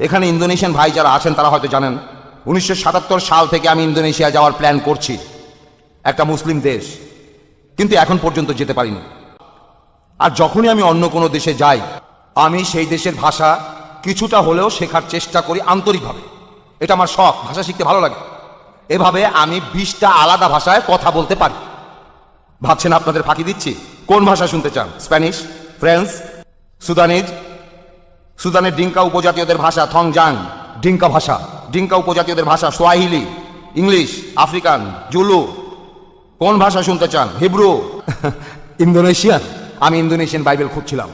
এখানে ইন্দোনেশিয়ান ভাই যারা আছেন, তারা হয়তো জানেন, উনিশশো সাতাত্তর সাল থেকে আমি ইন্দোনেশিয়া যাওয়ার প্ল্যান করছি, একটা মুসলিম দেশ। কিন্তু এখন পর্যন্ত যেতে পারিনি। আর যখনই আমি অন্য কোনো দেশে যাই, আমি সেই দেশের ভাষা কিছুটা হলেও শেখার চেষ্টা করি আন্তরিকভাবে। এটা আমার শখ, ভাষা শিখতে ভালো লাগে। এভাবে আমি বিশটা আলাদা ভাষায় কথা বলতে পারি। ভাবছেন আপনাদের ফাঁকি দিচ্ছি? কোন ভাষা শুনতে চান? স্প্যানিশ, ফ্রেঞ্চ, সুদানিজ সুদানের ডিঙ্কা উপজাতীয়দের ভাষা থংজাং। ডিঙ্কা ভাষা। ডিঙ্কা উপজাতীয়দের ভাষা সোয়াহিলি। English African Zulu. কোন ভাষা শুনতে চান? হিব্রু। ইন্দোনেশিয়ান। আমি ইন্দোনেশিয়ান বাইবেল খুঁজছিলাম।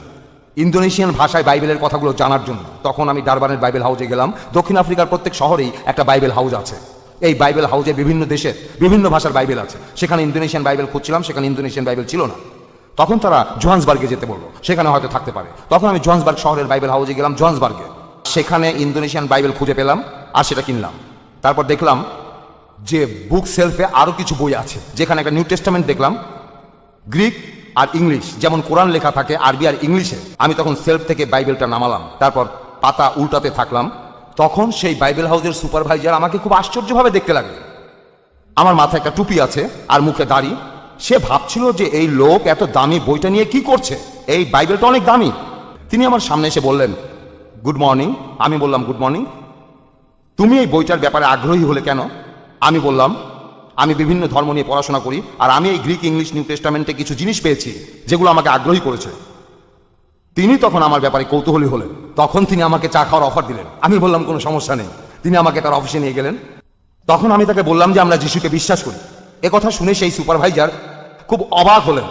ইন্দোনেশিয়ান ভাষায় বাইবেলের কথাগুলো জানার জন্য তখন আমি ডারবানের বাইবেল হাউজে গেলাম। দক্ষিণ আফ্রিকার প্রত্যেক শহরেই একটা বাইবেল হাউজ আছে। এই বাইবেল হাউজে বিভিন্ন দেশের বিভিন্ন ভাষার বাইবেল আছে। সেখানে ইন্দোনেশিয়ান বাইবেল খুঁজছিলাম সেখানে ইন্দোনেশিয়ান বাইবেল ছিল না। তখন তারা জোহান্সবার্গে যেতে বলল। সেখানে হয়তো থাকতে পারে। তখন আমি জোহান্সবার্গ শহরের বাইবেল হাউজে গেলাম, জোহান্সবার্গে। সেখানে ইন্দোনেশিয়ান বাইবেল খুঁজে পেলাম আর সেটা কিনলাম। তারপর দেখলাম যে বুক সেলফে আরও কিছু বই আছে, যেখানে একটা নিউ টেস্টামেন্ট দেখলাম, গ্রিক আর ইংলিশ। যেমন কোরআন লেখা থাকে, আরবি আর ইংলিশে। আমি তখন সেলফ থেকে বাইবেলটা নামালাম। তারপর পাতা উল্টাতে থাকলাম। তখন সেই বাইবেল হাউসের সুপারভাইজার আমাকে খুব আশ্চর্যভাবে দেখতে লাগল। আমার মাথায় একটা টুপি আছে আর মুখে দাড়ি। সে ভাবছিল যে এই লোক এত দামি বইটা নিয়ে কি করছে? এই বাইবেলটা অনেক দামি। তিনি আমার সামনে এসে বললেন গুড মর্নিং আমি বললাম গুড মর্নিং তুমি এই বইটার ব্যাপারে আগ্রহী হলে কেন? আমি বললাম, আমি বিভিন্ন ধর্ম নিয়ে পড়াশোনা করি আর আমি এই গ্রিক, ইংলিশ, নিউ টেস্টামেন্টে কিছু জিনিস পেয়েছি যেগুলো আমাকে আগ্রহী করেছে। তিনি তখন আমার ব্যাপারে কৌতূহলী হলেন। তখন তিনি আমাকে চা খাওয়ার অফার দিলেন। আমি বললাম, কোনো সমস্যা নেই। তিনি আমাকে তার অফিসে নিয়ে গেলেন। তখন আমি তাকে বললাম যে আমরা যিশুকে বিশ্বাস করি। কথা শুনে সেই সুপারভাইজার খুব অবাক হলেন।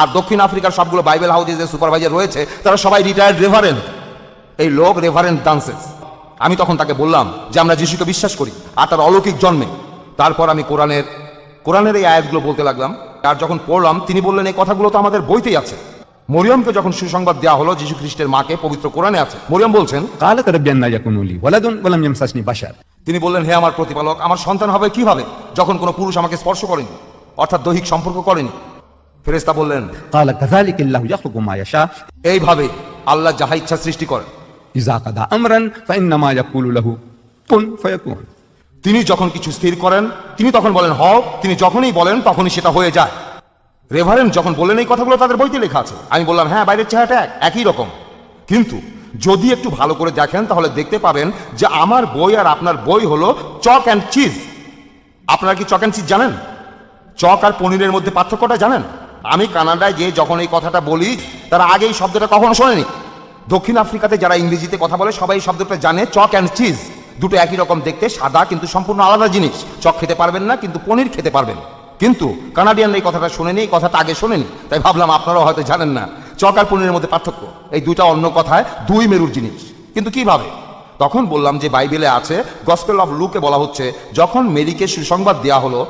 আর দক্ষিণ আফ্রিকার সবগুলো বাইবেল হাউজে যে সুপারভাইজার রয়েছে, তারা সবাই রিটায়ার্ড রেভারেন্ট এই লোক রেভারেন্ট ডান্সেস আমি তখন তাকে বললাম যে, আমরা যিশুকে বিশ্বাস করি, আর তার অলৌকিক জন্মে। তারপর আমি কোরআনের কোরআনের এই আয়াতগুলো বলতে লাগলাম। আর যখন পড়লাম, তিনি বললেন, এই কথাগুলো তো আমাদের বইতেই আছে। মরিয়মকে যখন সুসংবাদ দেওয়া হলো যীশু খ্রিস্টের মাকে পবিত্র কোরআনে আছে, মরিয়ম বলছেন, কালা তারা বিয়ান্না ইয়াকুনুলি, ওয়ালাদুন ওয়ালাম ইয়ামসাসনি বাশার। তিনি বললেন হে আমার প্রতিপালক আমার সন্তান হবে কীভাবে যখন কোনো পুরুষ আমাকে স্পর্শ করেনি অর্থাৎ দৈহিক সম্পর্ক করেনি? ফেরেস্তা বললেন এইভাবে আল্লাহ যাহা ইচ্ছা সৃষ্টি করেন। তিনি যখন কিছু স্থির করেন তিনি তখন বলেন হও তিনি যখনই বলেন তখনই সেটা হয়ে যায়। রেভারেন্ট যখন বললেন এই কথাগুলো তাদের বইতে লেখা আছে। আমি বললাম হ্যাঁ বাইরের চেহারাটা একই রকম। কিন্তু যদি একটু ভালো করে দেখেন, তাহলে দেখতে পাবেন যে আমার বই আর আপনার বই হলো চক অ্যান্ড চিজ। আপনারা কি চক অ্যান্ড চিজ জানেন? চক আর পনিরের মধ্যে পার্থক্যটা জানেন? আমি কানাডায় গিয়ে যখন এই কথাটা বলি, তারা আগে এই শব্দটা কখনো শোনেনি। দক্ষিণ আফ্রিকাতে যারা ইংরেজিতে কথা বলে, সবাই এই শব্দটা জানে, চক অ্যান্ড চিজ। দুটো একই রকম দেখতে, সাদা কিন্তু সম্পূর্ণ আলাদা জিনিস। চক খেতে পারবেন না, কিন্তু পনির খেতে পারবেন। কিন্তু কানাডিয়ান এই কথাটা শোনেনি, এই কথাটা আগে শোনেনি। তাই ভাবলাম আপনারাও হয়তো জানেন না। চক আর পনিরের মধ্যে পার্থক্য। এই দুইটা অন্য কথায় দুই মেরুর জিনিস। কিন্তু কীভাবে? তখন বললাম যে বাইবেলে আছে গসপেল অফ লুকে বলা হচ্ছে, যখন মেরিকে সুসংবাদ দেওয়া হলো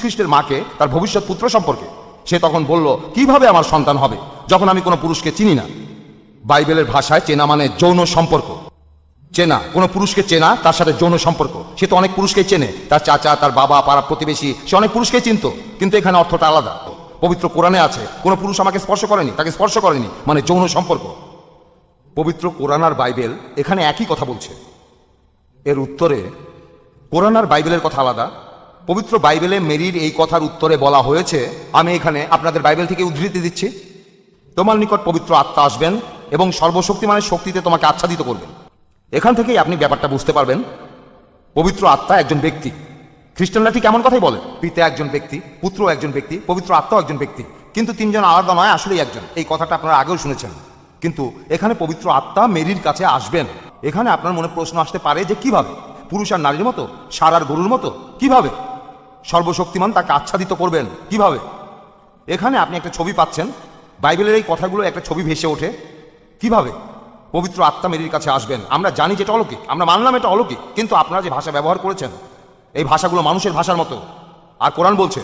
খ্রিস্টের মাকে, তার ভবিষ্যৎ পুত্র সম্পর্কে। সে তখন বলল, কীভাবে আমার সন্তান হবে যখন আমি কোনো পুরুষকে চিনি না? বাইবেলের ভাষায় চেনা মানে যৌন সম্পর্ক। চেনা, কোনো পুরুষকে চেনা, তার সাথে যৌন সম্পর্ক। সে তো অনেক পুরুষকে চেনে। তার চাচা, তার বাবা, পাড়া প্রতিবেশী, সে অনেক পুরুষকে চিনত। কিন্তু এখানে অর্থটা আলাদা। পবিত্র কোরআনে আছে, কোনো পুরুষ আমাকে স্পর্শ করেনি, তাকে স্পর্শ করেনি মানে যৌন সম্পর্ক। পবিত্র কোরআন আর বাইবেল এখানে একই কথা বলছে। এর উত্তরে, কোরআন আর বাইবেলের কথা আলাদা। পবিত্র বাইবেলে মেরির এই কথার উত্তরে বলা হয়েছে, আমি এখানে আপনাদের বাইবেল থেকে উদ্ধৃতি দিচ্ছি। তোমার নিকট পবিত্র আত্মা আসবেন এবং সর্বশক্তিমানের শক্তিতে তোমাকে আচ্ছাদিত করবেন। এখান থেকেই আপনি ব্যাপারটা বুঝতে পারবেন। পবিত্র আত্মা একজন ব্যক্তি। খ্রিস্টানরা ঠিক এমন কথাই বলে। পিতা একজন ব্যক্তি, পুত্র একজন ব্যক্তি, পবিত্র আত্মাও একজন ব্যক্তি। কিন্তু তিনজন আলাদা নয়, আসলেই একজন। এই কথাটা আপনারা আগেও শুনেছেন। কিন্তু এখানে পবিত্র আত্মা মেরির কাছে আসবেন। এখানে আপনার মনে প্রশ্ন আসতে পারে যে কীভাবে? পুরুষ আর নারীর মতো? সার আর গরুর মতো? কীভাবে? সর্বশক্তিমান তাকে আচ্ছাদিত করবেন। কীভাবে? এখানে আপনি একটা ছবি পাচ্ছেন। বাইবেলের এই কথাগুলো একটা ছবি ভেসে ওঠে। কীভাবে? পবিত্র আত্মা মেরির কাছে আসবেন। আমরা জানি যেটা অলৌকিক। আমরা মানলাম এটা অলৌকিক। কিন্তু আপনারা যে ভাষা ব্যবহার করেছেন এই ভাষাগুলো মানুষের ভাষার মতো। আর কোরআন বলছে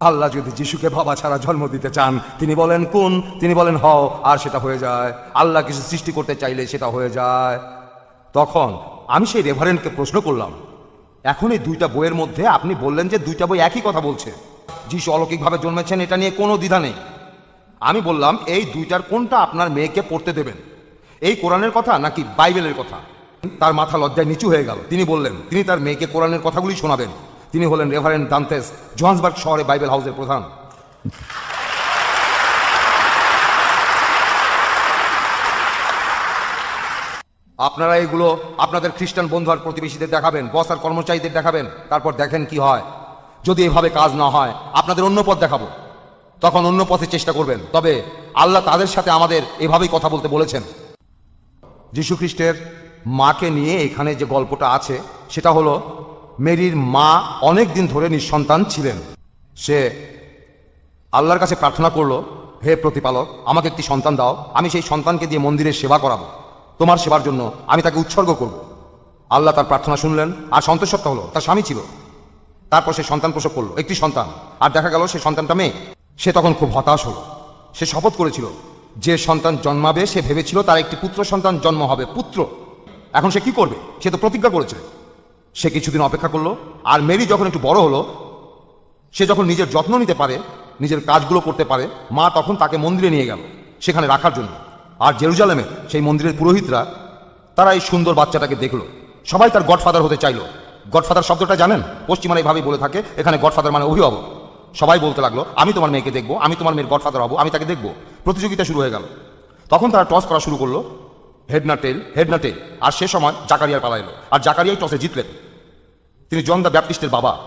আল্লাহ যদি যিশুকে ভাবা ছাড়া জন্ম দিতে চান তিনি বলেন কোন? তিনি বলেন হও আর সেটা হয়ে যায়। আল্লাহ কিছু সৃষ্টি করতে চাইলে সেটা হয়ে যায়। তখন আমি সেই রেভারেন্টকে প্রশ্ন করলাম এখন এই দুইটা বইয়ের মধ্যে আপনি বললেন যে দুইটা বই একই কথা বলছে। যিশু অলৌকিকভাবে জন্মেছেন এটা নিয়ে কোনো দ্বিধা নেই। আমি বললাম এই দুইটার কোনটা আপনার মেয়েকে পড়তে দেবেন? এই কোরআনের কথা নাকি বাইবেলের কথা? তার মাথা লজ্জায় নিচু হয়ে গেল। তিনি বললেন, তিনি তার মেয়েকে কোরআনের কথাগুলি শোনাবেন। তিনি হলেন রেভারেন্ড দান্তেস, জোহান্সবার্গ শহরে বাইবেল হাউসের প্রধান। আপনারা এগুলো আপনাদের খ্রিস্টান বন্ধু আর প্রতিবেশীদের দেখাবেন, বস আর কর্মচারীদের দেখাবেন, তারপর দেখেন কি হয়। যদি এভাবে কাজ না হয়, আপনাদের অন্য পথ দেখাবো। তখন অন্য পথে চেষ্টা করবেন। তবে আল্লাহ তাদের সাথে আমাদের এভাবেই কথা বলতে বলেছেন। যীশু খ্রিস্টের মাকে নিয়ে এখানে যে গল্পটা আছে, সেটা হলো মেরির মা অনেক দিন ধরে নিঃসন্তান ছিলেন। সে আল্লাহর কাছে প্রার্থনা করল, হে প্রতিপালক, আমাকে একটি সন্তান দাও, আমি সেই সন্তানকে দিয়ে মন্দিরের সেবা করাবো। তোমার সেবার জন্য আমি তাকে উৎসর্গ করব। আল্লাহ তার প্রার্থনা শুনলেন, আর সন্তোষত্ব হলো, তার স্বামী ছিল। তারপর সে সন্তান প্রসব করল, একটি সন্তান। আর দেখা গেল, সে সন্তানটা মেয়ে। সে তখন খুব হতাশ হলো। সে শপথ করেছিল যে সন্তান জন্মাবে, সে ভেবেছিল তার একটি পুত্র সন্তান জন্ম হবে। পুত্র! এখন সে কি করবে? সে তো প্রতিজ্ঞা করেছে। সে কিছুদিন অপেক্ষা করল, আর মেরি যখন একটু বড় হলো, সে যখন নিজের যত্ন নিতে পারে, নিজের কাজগুলো করতে পারে, মা তখন তাকে মন্দিরে নিয়ে গেল, সেখানে রাখার জন্য। আর জেরুজালেমে সেই মন্দিরের পুরোহিতরা, তারা এই সুন্দর বাচ্চাটাকে দেখল। সবাই তার গডফাদার হতে চাইলো। গডফাদার শব্দটা জানেন? পশ্চিমারা এইভাবেই বলে থাকে, এখানে গডফাদার মানে অভিভাবক। সবাই বলতে লাগল, আমি তোমার মেয়েকে দেখব, আমি তোমার মেয়ের গডফাদার হব, আমি তাকে দেখব। প্রতিযোগিতা শুরু হয়ে গেল। তখন তারা টস করা শুরু করল। হেড না টেল হেড না টেল আর সে সময় জাকারিয়ার পালা এলো আর জাকারিয়াই টসে জিতলেন। তিনি জন দ্য ব্যাপটিস্টের বাবা।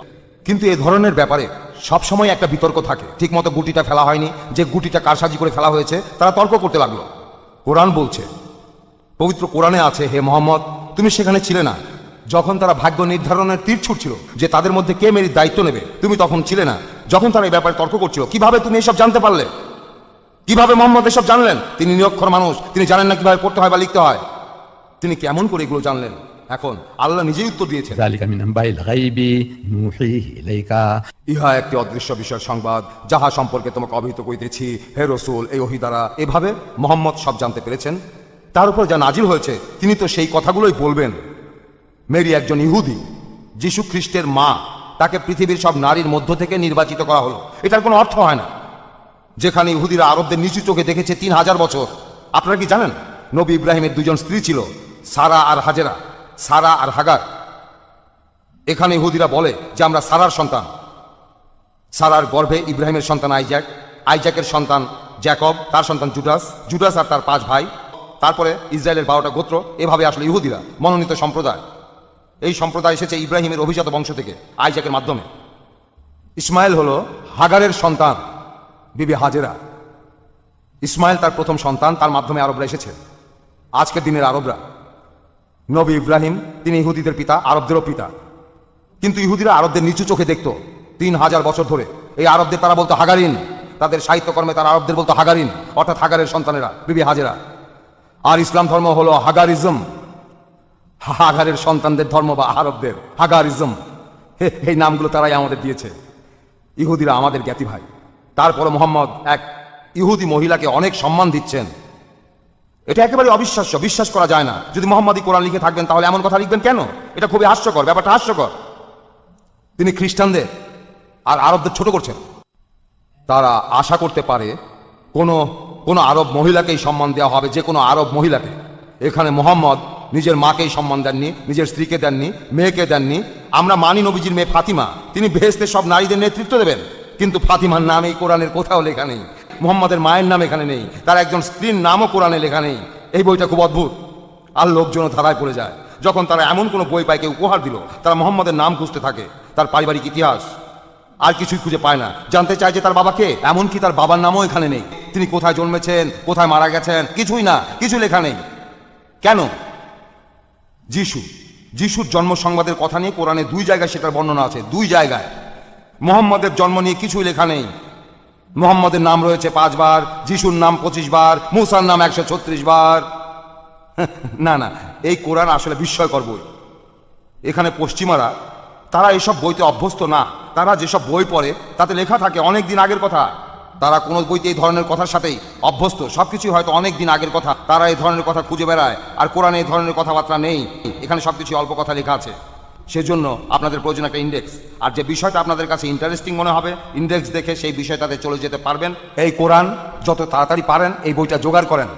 কিন্তু এ ধরনের ব্যাপারে সবসময় একটা বিতর্ক থাকে। ঠিকমতো গুটিটা ফেলা হয়নি। যে গুটিটা কারসাজি করে ফেলা হয়েছে, তারা তর্ক করতে লাগল। কোরআন বলছে, পবিত্র কোরআনে আছে, হে মোহাম্মদ, তুমি সেখানে ছিলে না। যখন তারা ভাগ্য নির্ধারণের তীর ছুটছিল, যে তাদের মধ্যে কে মেরির দায়িত্ব নেবে, তুমি তখন ছিলে না। যখন তারা এই ব্যাপারে তর্ক করছিল, কীভাবে তুমি এসব জানতে পারলে? কীভাবে মোহাম্মদ এসব জানলেন? তিনি নিরক্ষর মানুষ। তিনি জানেন না কীভাবে পড়তে হয় বা লিখতে হয়। তিনি কেমন করে এগুলো জানলেন? এখন আল্লাহ নিজেই উত্তর দিয়েছেন। ইহা একটি অদৃশ্য বিষয় সংবাদ যাহা সম্পর্কে তোমাকে অভিহিত করিতেছি। হে রসুল এই ওহি দ্বারা এভাবে মোহাম্মদ সব জানতে পেরেছেন? তার উপর যা নাজিল হয়েছে তিনি তো সেই কথাগুলোই বলবেন। মেরি একজন ইহুদি যিশু খ্রিস্টের মা তাকে পৃথিবীর সব নারীর মধ্য থেকে নির্বাচিত করা হলো। এটার কোনো অর্থ হয় না। যেখানে ইহুদিরা আরবদের নিচু চোখে দেখেছে তিন হাজার বছর। আপনারা কি জানেন? নবী ইব্রাহিমের দুজন স্ত্রী ছিল, সারা আর হাজেরা, সারা আর হাগার। এখানে ইহুদিরা বলে যে, আমরা সারার সন্তান। সারার গর্ভে ইব্রাহিমের সন্তান আইজ্যাক, আইজ্যাকের সন্তান জ্যাকব, তার সন্তান জুডাস জুডাস আর তার পাঁচ ভাই। তারপরে ইসরায়েলের বারোটা গোত্র, এভাবে আসলে ইহুদিরা, মনোনীত সম্প্রদায়। এই সম্প্রদায় এসেছে ইব্রাহিমের অভিজাত বংশ থেকে, আইজ্যাকের মাধ্যমে। ইসমাইল হলো হাগারের সন্তান। বিবি হাজেরা। ইসমাইল তার প্রথম সন্তান, তার মাধ্যমে আরবরা এসেছে। আজকের দিনের আরবরা। নবী ইব্রাহিম, তিনি ইহুদিদের পিতা, আরবদেরও পিতা। কিন্তু ইহুদিরা আরবদের নিচু চোখে দেখতো। তিন হাজার বছর ধরে এই আরবদের তারা বলতো হাগারিন। তাদের সাহিত্যকর্মে তারা আরবদের বলতো হাগারিন। অর্থাৎ হাগারের সন্তানেরা, বিবি হাজেরা। আর ইসলাম ধর্ম হলো হাগারিজম। হাগারের সন্তানদের ধর্ম বা আরবদের হাগারিজম। এই নামগুলো তারাই আমাদের দিয়েছে। ইহুদিরা আমাদের জ্ঞাতি ভাই। তারপরে মোহাম্মদ এক ইহুদি মহিলাকে অনেক সম্মান দিচ্ছেন। এটা একেবারে অবিশ্বাস্য, বিশ্বাস করা যায় না। যদি মোহাম্মদী কোরআন লিখে থাকবেন তাহলে এমন কথা লিখবেন কেন? এটা খুবই হাস্যকর, ব্যাপারটা হাস্যকর। তিনি খ্রিস্টানদের আর আরবদের ছোট করছেন। তারা আশা করতে পারে কোনো কোনো আরব মহিলাকেই সম্মান দেওয়া হবে, যে কোনো আরব মহিলাকে। এখানে মোহাম্মদ নিজের মাকেই সম্মান দেননি, নিজের স্ত্রীকে দেননি, মেয়েকে দেননি। আমরা মানি নবীজির মেয়ে ফাতিমা। তিনি বেহেস্তে সব নারীদের নেতৃত্ব দেবেন। কিন্তু ফাতিমার নাম এই কোরআনের কোথাও লেখা নেই। মোহাম্মদের মায়ের নাম এখানে নেই। তার একজন স্ত্রীর নামও কোরআনে লেখা নেই। এই বইটা খুব অদ্ভুত। আর লোকজনও ধারায় পড়ে যায়। যখন তারা এমন কোনো বই পায়, কেউ উপহার দিল, তারা মোহাম্মদের নাম খুঁজতে থাকে। তার পারিবারিক ইতিহাস। আর কিছুই খুঁজে পায় না। জানতে চায় যে তার বাবাকে এমনকি তার বাবার নামও এখানে নেই। তিনি কোথায় জন্মেছেন, কোথায় মারা গেছেন, কিছুই না কিছু লেখা নেই। কেন? যিশু। যিশুর জন্ম সংবাদের কথা নিয়ে কোরআনে দুই জায়গায় সেটার বর্ণনা আছে। দুই জায়গায়। মোহাম্মদের জন্ম নিয়ে কিছুই লেখা নেই। মোহাম্মদের নাম রয়েছে পাঁচবার, যিশুর নাম পঁচিশ বার মুসার নাম একশো ছত্রিশ বার না না, এই কোরআন আসলে বিস্ময়কর বই। এখানে পশ্চিমারা, তারা এসব বইতে অভ্যস্ত না। তারা যেসব বই পড়ে, তাতে লেখা থাকে অনেক দিন আগের কথা। তারা কোনো বইতে এই ধরনের কথার সাথেই অভ্যস্ত। সব কিছুই হয়তো অনেক দিন আগের কথা। তারা এই ধরনের কথা খুঁজে বেড়ায়। আর কোরআনে এই ধরনের কথাবার্তা নেই। এখানে সব সবকিছু অল্প কথা লেখা আছে। সেজন্য আপনাদের প্রয়োজন একটা ইন্ডেক্স আর যে বিষয়টা আপনাদের কাছে ইন্টারেস্টিং মনে হবে ইন্ডেক্স দেখে সেই বিষয়টাতে চলে যেতে পারবেন। এই কোরআন যত তাড়াতাড়ি পারেন, এই বইটা জোগাড় করেন।